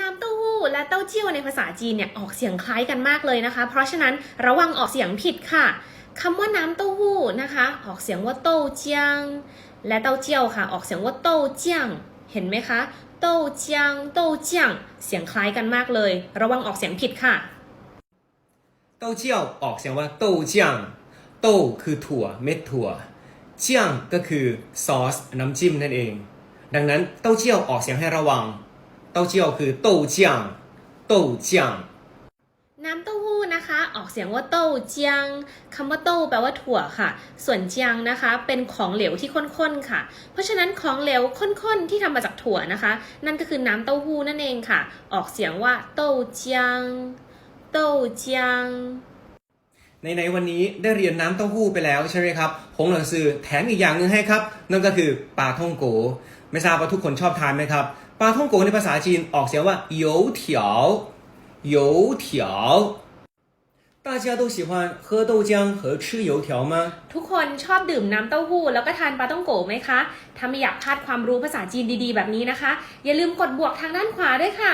น้ำเต้าหู้และเต้าเจี้ยวในภาษาจีนเนี่ยออกเสียงคล้ายกันมากเลยนะคะ เพราะฉะนั้นระวังออกเสียงผิดค่ะคำว่าน้ำเต้าหู้นะคะ ออกเสียงว่าเต้าเจียง และเต้าเจี้ยวค่ะ ออกเสียงว่าเต้าเจียง เห็นไหมคะเต้าเจียงเต้าเจียง เสียงคล้ายกันมากเลย ระวังออกเสียงผิดค่ะเต้าเจี้ยวออกเสียงว่าเต้าเจียงเต้าคือถั่วเม็ดถั่วเจียงก็คือซอสน้ำจิ้มนั่นเอง ดังนั้นเต้าเจี้ยวออกเสียงให้ระวัง เต้าเจี้ยวคือเต้าเจียงเต้าเจียงน้ำเต้าหู้นะคะ ออกเสียงว่าเต้าเจียงคำว่าเต้าแปลว่าถั่วค่ะ ส่วนเจียงนะคะ เป็นของเหลวที่ข้นๆค่ะ เพราะฉะนั้นของเหลวข้นๆที่ทำมาจากถั่วนะคะ นั่นก็คือน้ำเต้าหู้นั่นเองค่ะ ออกเสียงว่าเต้าเจียงเต้าเจียงในในๆวันนี้ได้เรียนน้ำเต้าหู้ไปแล้วใช่ไหมครับผงหนังสือแถมอีกอย่างหนึ่งให้ครับ นั่นก็คือปลาท่องโก ไม่ทราบว่าทุกคนชอบทานไหมครับปลาท่องโกในภาษาจีนออกเสียงว่า油条油条大家都喜欢喝豆浆和吃油条吗？ ทุกคนชอบดื่มน้ำเต้าหู้แล้วก็ทานปลาต้องโกไหมคะ ถ้าไม่อยากพลาดความรู้ภาษาจีนดีๆ แบบนี้นะคะ อย่าลืมกดบวกทางด้านขวาด้วยค่ะ